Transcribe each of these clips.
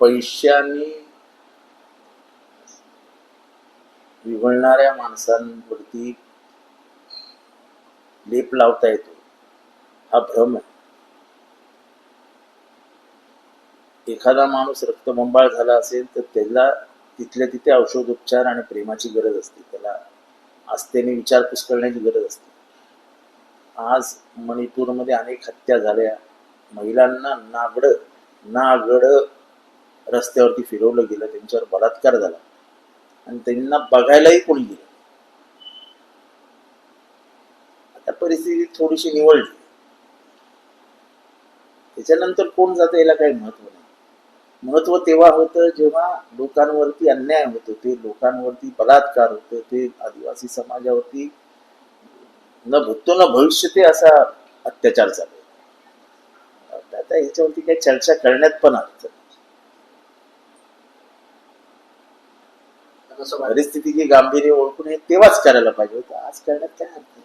पैशाने विवळणाऱ्या माणसांवरती लेप लावता येतो. हा भ्रम आहे. एखादा माणूस रक्तबंबाळ झाला असेल तर त्याला तिथल्या तिथे औषधोपचार आणि प्रेमाची गरज असते. त्याला आस्थेने विचारपूस करण्याची गरज असते. आज मणिपूरमध्ये अनेक हत्या झाल्या. महिलांना नागड नागड रस्त्यावरती फिरवलं गेलं त्यांच्यावर बलात्कार झाला. आणि त्यांना बघायलाही कोणी गेलं आता परिस्थिती थोडीशी निवडली. त्याच्यानंतर कोण जातं याला काही महत्त्व नाही. महत्त्व तेव्हा होतं जेव्हा लोकांवरती अन्याय होतो ते लोकांवरती बलात्कार होतो ते आदिवासी समाजावरती न भूतो न भविष्य ते असा अत्याचार चालू आता ह्याच्यावरती काही चर्चा करण्यात पण अर्थ नाही. असं वाटतं. परिस्थितीचे गांभीर्य ओळखून हे तेव्हाच करायला पाहिजे होतं. आज करण्यात काय अर्थ?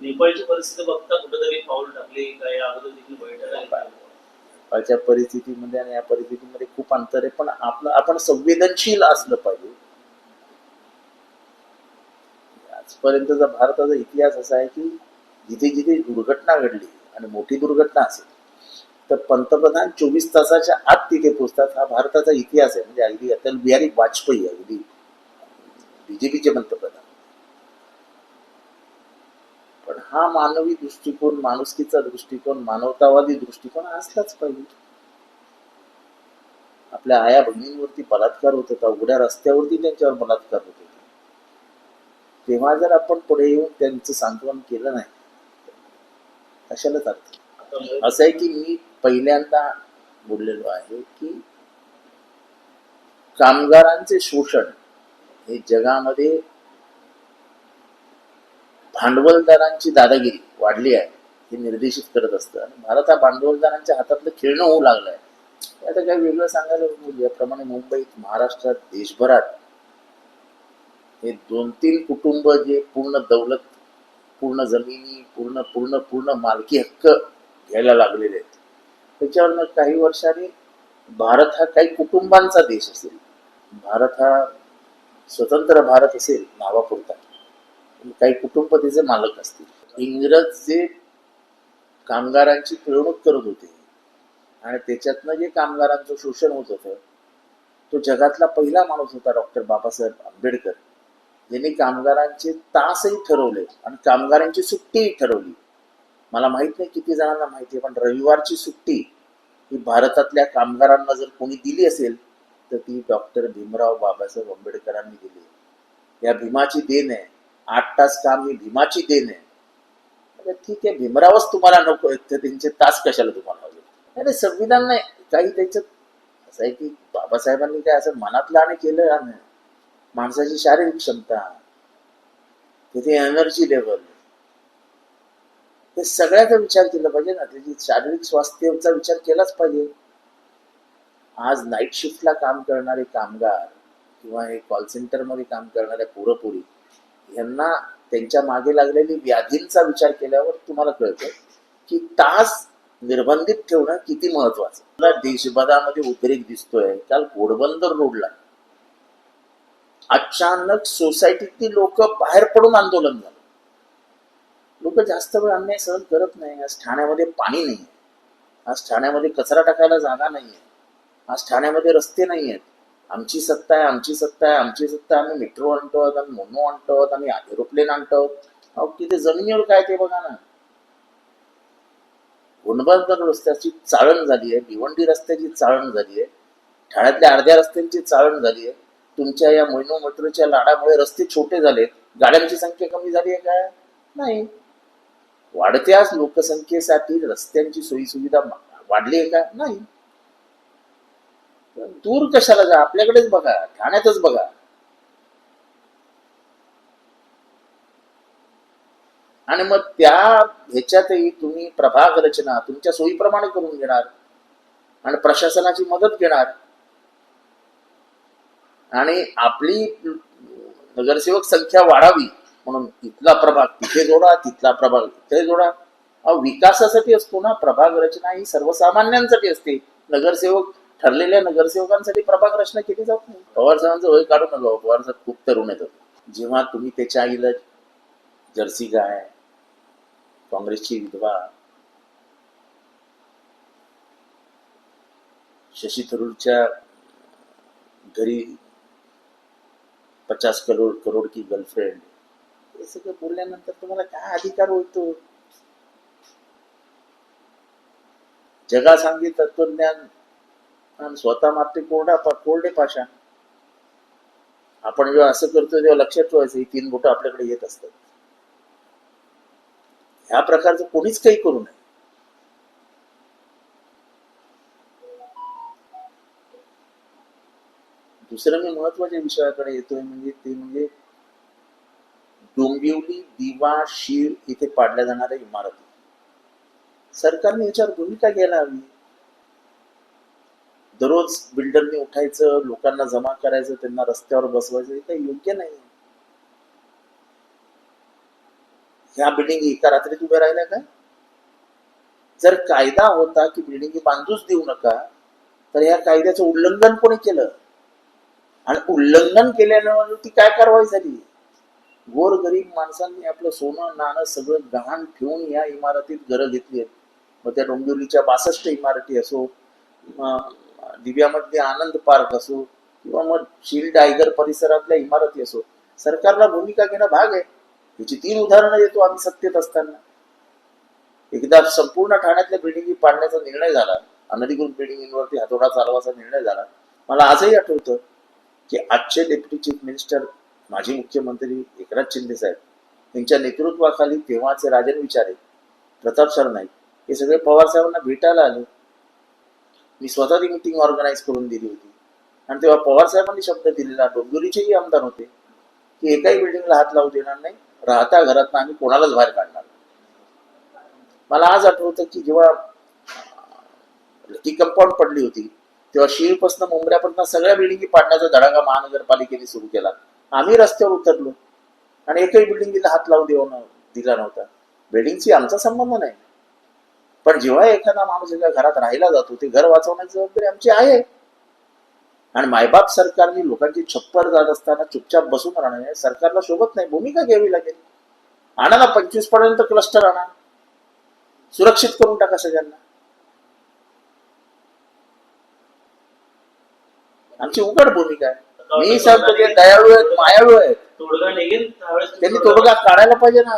नेपाळची परिस्थिती बघता कुठेतरी पाऊल टाकले काय अगोदर देखील नेपाळच्या परिस्थितीमध्ये आणि या परिस्थितीमध्ये खूप अंतर आहे. पण आपलं आपण संवेदनशील असलं पाहिजे. आजपर्यंतचा भारताचा इतिहास असा आहे की जिथे जिथे दुर्घटना घडली आणि मोठी दुर्घटना असेल तर पंतप्रधान चोवीस तासाच्या आत तिथे पोहोचतात. हा भारताचा इतिहास आहे. म्हणजे अगदी अटल बिहारी वाजपेयी अगदी. बीजेपीचे पंतप्रधान. पण हा मानवी दृष्टिकोन माणुसकीचा दृष्टिकोन मानवतावादी दृष्टिकोन असलाच पाहिजे. आपल्या आया बहिणींवरती बलात्कार होत होता उघड्या रस्त्यावरती त्यांच्यावर बलात्कार होत होता. तेव्हा जर आपण पुढे येऊन त्यांचं सांत्वन केलं नाही कशालाच अर्थ असं आहे की मी पहिल्यांदा बोललेलो आहे की कामगारांचे शोषण हे जगामध्ये भांडवलदारांची दादागिरी वाढली आहे हे निर्देशित करत असतं. आणि भारत हा भांडवलदारांच्या हातातलं खेळणं होऊ लागलं आहे आता काही वेगळं सांगायला याप्रमाणे मुंबईत महाराष्ट्रात देशभरात हे दोन तीन कुटुंब जे पूर्ण दौलत पूर्ण जमिनी पूर्ण पूर्ण पूर्ण मालकी हक्क घ्यायला लागलेले आहेत. त्याच्यावर काही वर्षांनी भारत हा काही कुटुंबांचा देश असेल. भारत हा स्वतंत्र भारत असेल नावापुरता. काही कुटुंब त्याचे मालक असतील. इंग्रज जे कामगारांची पिळवणूक करत होते आणि त्याच्यातनं जे कामगारांचं शोषण होत होतं तो जगातला पहिला माणूस होता डॉक्टर बाबासाहेब आंबेडकर. ज्यांनी कामगारांचे तासही ठरवले आणि कामगारांची सुट्टीही ठरवली. मला माहीत नाही किती जणांना माहिती आहे पण रविवारची सुट्टी ही भारतातल्या कामगारांना जर कोणी दिली असेल तर ती डॉक्टर भीमराव बाबासाहेब आंबेडकरांनी दिली. या भीमाची देण आहे. आठ तास काम ही भीमाची देण आहे. ठीक आहे भीमरावच तुम्हाला नको आहेत तर त्यांचे तास कशाला तुम्हाला हवे अरे संविधान नाही काही त्याच्यात असं आहे की बाबासाहेबांनी काय असं मनातलं आणि केलं आणि माणसाची शारीरिक क्षमता तिथे एनर्जी लेवल हे सगळ्याचा विचार केला पाहिजे ना त्याची शारीरिक स्वास्थ्याचा विचार केलाच पाहिजे. आज नाईट शिफ्टला काम करणारे कामगार किंवा हे कॉल सेंटरमध्ये काम करणाऱ्या पुरपुरी यांना त्यांच्या मागे लागलेली व्याधींचा विचार केल्यावर तुम्हाला कळतं की तास निर्बंधित ठेवणं किती महत्वाचं. मला देशभरामध्ये उद्रेक दिसतोय. काल घोडबंदर रोडला. अचानक सोसायटीतली लोक बाहेर पडून आंदोलन झालं. लोक जास्त वेळ अन्याय सहन करत नाही. आज ठाण्यामध्ये पाणी नाही आज ठाण्यामध्ये कचरा टाकायला जागा नाहीये. आज ठाण्यामध्ये रस्ते नाही आहेत आमची सत्ता आहे आमची सत्ता आहे आमची सत्ता आहे. आम्ही मेट्रो आणतो आहोत आम्ही मोनो आणतो आहोत आम्ही एरोप्लेन आणतो आहोत अहो तिथे जमिनीवर काय ते बघा ना. गुणबंधन रस्त्याची चाळण झाली आहे भिवंडी रस्त्याची चाळण झाली आहे ठाण्यातल्या अर्ध्या रस्त्यांची चाळण झाली आहे तुमच्या या मोइनो मेट्रोच्या लाडामुळे रस्ते छोटे झालेत. गाड्यांची संख्या कमी झाली आहे काय नाही. वाढत्या लोकसंख्येसाठी रस्त्यांची सोयीसुविधा वाढली आहे का? नाही. दूर कशाला जा? आपल्याकडेच बघा ठाण्यातच बघा. आणि मग त्या ह्याच्यातही तुम्ही प्रभाग रचना तुमच्या सोयीप्रमाणे करून घेणार. आणि प्रशासनाची मदत घेणार. आणि आपली नगरसेवक संख्या वाढावी म्हणून इथला प्रभाग तिथे जोडा तिथला प्रभाग तिथे जोडा. विकासासाठी असतो ना प्रभाग रचना ही सर्वसामान्यांसाठी असते. नगरसेवक ठरलेल्या नगरसेवकांसाठी प्रभाग रचना केली जात नाही पवार साहेबांचं वय काढू नका हो. पवार साहेब खूप तरुण येतात जेव्हा तुम्ही त्याच्या आईला जर्सी गाय काँग्रेसची विधवा शशी थरूरच्या घरी पचास करोड करोड की गर्लफ्रेंड हे सगळं बोलल्यानंतर तुम्हाला काय अधिकार होतो? जगा सांगे तत्वज्ञान आणि स्वतः मात्र कोरडा कोरडे पाषाण. आपण जेव्हा असं करतो तेव्हा लक्षात ठेवायचं ही तीन बोटं आपल्याकडे येत असतात. ह्या प्रकारचं कोणीच काही करू नये. दुसरं मी महत्त्वाच्या विषयाकडे येतोय म्हणजे ते म्हणजे डोंबिवली दिवा शीर इथे पाडल्या जाणाऱ्या इमारती. सरकारने याच्यावर भूमिका घ्यायला हवी. दररोज बिल्डरने उठायचं लोकांना जमा करायचं त्यांना रस्त्यावर बसवायचं हे काही योग्य नाही. ह्या बिल्डिंग एका रात्रीत उभ्या राहिल्या का? जर कायदा होता की बिल्डिंग बांधूच देऊ नका तर या कायद्याचं उल्लंघन कोणी केलं? आणि उल्लंघन केल्यानं म्हणजे ती काय कारवाई झाली? गोरगरीब माणसांनी आपलं सोनं नाणं सगळं गहाण ठेवून या इमारतीत घरं घेतली आहेत. मग त्या डोंबिवलीच्या बासष्ट इमारती असो दिव्यामधले आनंद पार्क असो किंवा मग शिल टायगर परिसरातल्या इमारती असो सरकारला भूमिका घेणं भाग आहे. याची तीन उदाहरणं देतो आम्ही सत्तेत असताना. एकदा संपूर्ण ठाण्यातल्या बिल्डिंगी पाडण्याचा निर्णय झाला. अनधिकृत बिल्डिंगवरती हातोडा चालवाचा निर्णय झाला. मला आजही आठवतं की आजचे डेप्युटी चीफ मिनिस्टर माजी मुख्यमंत्री एकनाथ शिंदे साहेब यांच्या नेतृत्वाखाली तेव्हाचे राजन विचारे प्रताप सरनाईक हे सगळे पवार साहेबांना भेटायला आले. मी स्वतः ती मिटिंग ऑर्गनाईज करून दिली होती. आणि तेव्हा पवार साहेबांनी शब्द दिलेला डोंबिवलीचेही आमदार होते की एकाही बिल्डिंगला हात लावू देणार नाही राहता घरात आम्ही कोणालाच बाहेर काढणार मला आज आठवतं की जेव्हा ती कंपाऊंड पडली होती तेव्हा शीळपासून मुंबऱ्यापर्यंत सगळ्या बिल्डिंगी पाडण्याचा धडाका महानगरपालिकेने सुरू केला. आम्ही रस्त्यावर उतरलो आणि एकही बिल्डिंगला हात लावू देऊ दिला नव्हता. बिल्डिंगशी आमचा संबंध नाही. पण जेव्हा एखादा माणूस एका घरात राहिला जातो ते घर वाचवण्याची जबाबदारी आमची आहे. आणि मायबाप सरकारने लोकांची छप्पर जात असताना चुपचाप बसून राहणं सरकारला शोभत नाही. भूमिका घ्यावी लागेल. आणा ना पंचवीसपर्यंत क्लस्टर आणा. सुरक्षित करून टाका सगळ्यांना. आमची उघड भूमिका आहे. मी सांगतो ते दयाळू आहेत मायाळू आहेत. तोडगा निघेल त्यांनी तोडगा काढायला पाहिजे ना.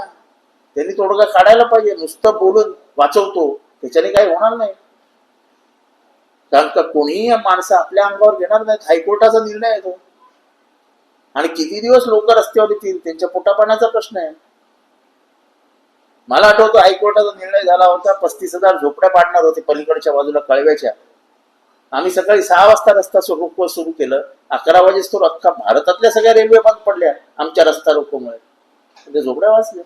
त्यांनी तोडगा काढायला पाहिजे नुसतं बोलून. वाचवतो त्याच्याने काही होणार नाही. कारण का कोणीही माणसं आपल्या अंगावर घेणार नाहीत हायकोर्टाचा निर्णय आहे तो. आणि किती दिवस लोक रस्त्यावर येतील त्यांच्या पोटापाण्याचा प्रश्न आहे. मला आठवतो हायकोर्टाचा निर्णय झाला होता पस्तीस हजार झोपड्या पाडणार होते पलीकडच्या बाजूला कळव्याच्या. आम्ही सकाळी सहा वाजता रस्ता रोको सुरू केलं. अकरा वाजेस तो अख्खा भारतातल्या सगळ्या रेल्वे बंद पडल्या आमच्या रस्ता रोकोमुळे. म्हणजे झोपड्या वाचल्या.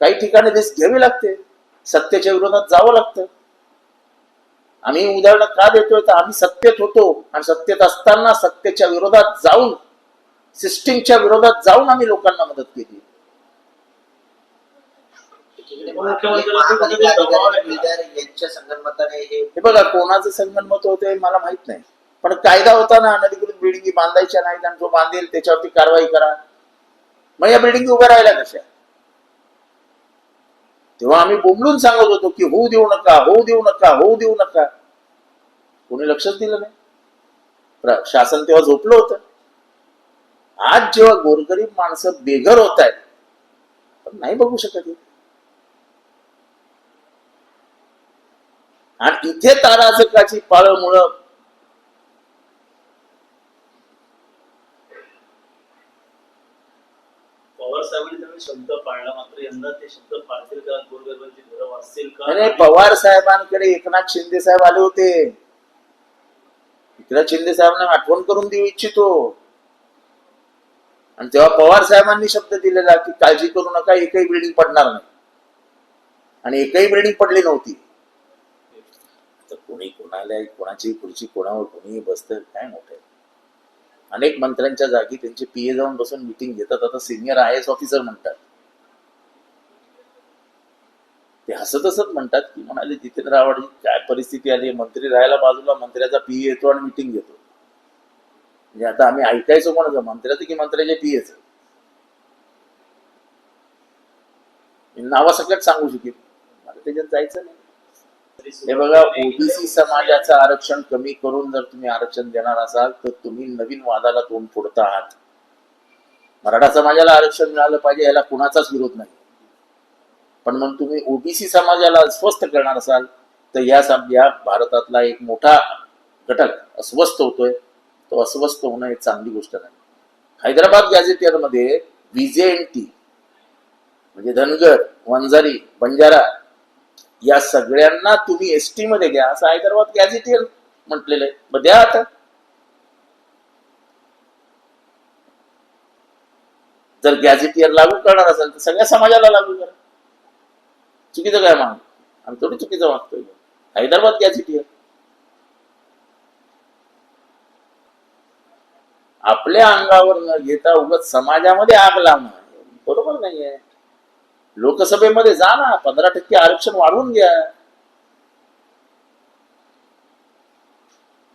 काही ठिकाणी देश घ्यावी लागते. सत्तेच्या विरोधात जावं लागतं. आम्ही उदाहरण का देतोय? तर आम्ही सत्तेत होतो आणि सत्तेत असताना सत्तेच्या विरोधात जाऊन सिस्टीमच्या विरोधात जाऊन आम्ही लोकांना मदत केली. यांच्या संगणमताने हे हे बघा कोणाचं संगणमत होते मला माहीत नाही. पण कायदा होता ना अनधिकृत बिल्डिंगी बांधायच्या नाहीत आणि जो बांधेल त्याच्यावरती कारवाई करा. मग या बिल्डिंगी उभ्या राहिल्या कशा? तेव्हा आम्ही बोंबलून सांगत होतो की होऊ देऊ नका होऊ देऊ नका होऊ देऊ नका. कोणी लक्षच दिलं नाही. शासन तेव्हा झोपलं होतं. आज जेव्हा गोरगरीब माणसं बेघर होत आहेत पण नाही बघू शकत आणि इथे ताराचकाची पाळमुळं पवार साहेबांनी त्यावेळी शब्द पाळला. मात्र यंदा ते शब्द पाळतील का? गोरगरिबांची घरं वाचतील का? अरे पवार साहेबांकडे एकनाथ शिंदे साहेब आले होते. एकनाथ शिंदे साहेबांना आठवण करून देऊ इच्छितो. आणि तेव्हा पवार साहेबांनी शब्द दिलेला की काळजी करू नका एकही बिल्डिंग पडणार नाही. आणि एकही बिल्डिंग पडली नव्हती. तर कोणी कोणाला कोणाची खुर्ची कोणावर कोणीही बसतं काय मोठं. अनेक मंत्र्यांच्या जागी त्यांचे पीए जाऊन बसून मिटिंग घेतात. आता सिनियर आय एस ऑफिसर म्हणतात. ते हसत हसत म्हणतात की म्हणाले जितेंद्र आव्हाड काय परिस्थिती आली? मंत्री राहायला बाजूला मंत्र्याचा पीए येतो आणि मिटिंग घेतो. म्हणजे आता आम्ही ऐकायचो कोणाचं? मंत्र्याचं की मंत्र्याच्या पीएचं सगळ्यात सांगू शकेल मला त्याच्यात जायचं नाही. हे बघा ओबीसी समाजाचं आरक्षण कमी करून जर तुम्ही आरक्षण देणार असाल तर तुम्ही नवीन वादाला तोंड फोडता आहात. मराठा समाजाला आरक्षण मिळालं पाहिजे याला कुणाचाच विरोध नाही. पण मग तुम्ही ओबीसी समाजाला अस्वस्थ करणार असाल तर या सम- या भारतातला एक मोठा घटक अस्वस्थ होतोय. तो अस्वस्थ होणं एक चांगली गोष्ट नाही. हैदराबाद गॅझेटियरमध्ये टी म्हणजे धनगर वंजारी बंजारा या सगळ्यांना तुम्ही एस टी मध्ये घ्या. असं हैदराबाद गॅझेटियर म्हटलेलं आहे. मग द्या आता. जर गॅझेटियर लागू करणार असेल तर सगळ्या समाजाला लागू करा. चुकीचं काय माग आम्ही थोडी चुकीचं मागतोय हैदराबाद गॅझेटियर आपल्या अंगावर न घेता उगत समाजामध्ये आग लावणं बरोबर नाहीये. लोकसभेमध्ये जा ना पंधरा टक्के आरक्षण वाढवून घ्या.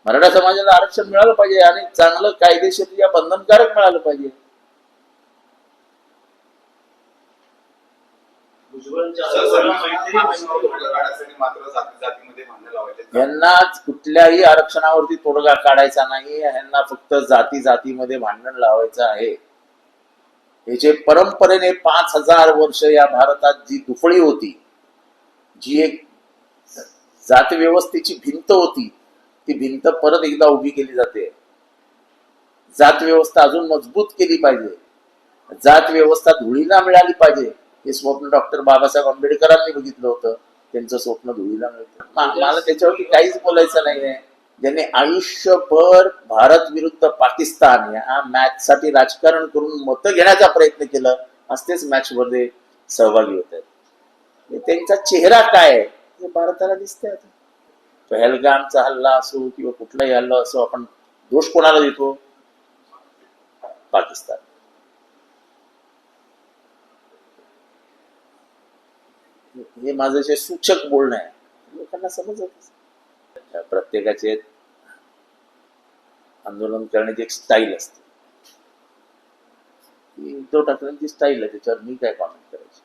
मराठा समाजाला आरक्षण मिळालं पाहिजे आणि चांगलं कायदेशीर बंधनकारक मिळालं पाहिजे. भुजबळांच्या सहसा आरोपाला मैत्री आरक्षणावर मैत्री तोडगा काढायसाठी मात्र जाती जातीमध्ये भांडण लावायचे. यांना कुठल्याही आरक्षणावरती तोडगा काढायचा नाही यांना फक्त जाती जातीमध्ये भांडण लावायचं आहे. हे जे परंपरेने पाच हजार वर्ष या भारतात जी दुफळी होती जी एक जात व्यवस्थेची भिंत होती ती भिंत परत एकदा उभी केली जाते. जात व्यवस्था अजून मजबूत केली पाहिजे. जात व्यवस्था धुळीला मिळाली पाहिजे. हे स्वप्न डॉक्टर बाबासाहेब आंबेडकरांनी बघितलं होतं. त्यांचं स्वप्न धुळीला मिळतं. मला त्याच्यावरती काहीच बोलायचं नाही आहे ज्यांनी आयुष्यभर भारत विरुद्ध पाकिस्तान या मॅच साठी राजकारण करून मतं घेण्याचा प्रयत्न केला आज तेच मॅच मध्ये सहभागी होत आहेत. त्यांचा चेहरा काय आहे? हे भारताला दिसतंय आता. पहलगामचा हल्ला असो किंवा कुठलाही हल्ला असो आपण दोष कोणाला देतो? पाकिस्तान. हे माझं जे सूचक बोलणं आहे लोकांना समजत प्रत्येकाचे आंदोलन करण्याची एक स्टाईल असते. ती उद्धव ठाकरेंची स्टाईल आहे त्याच्यावर मी काय कॉमेंट करायची?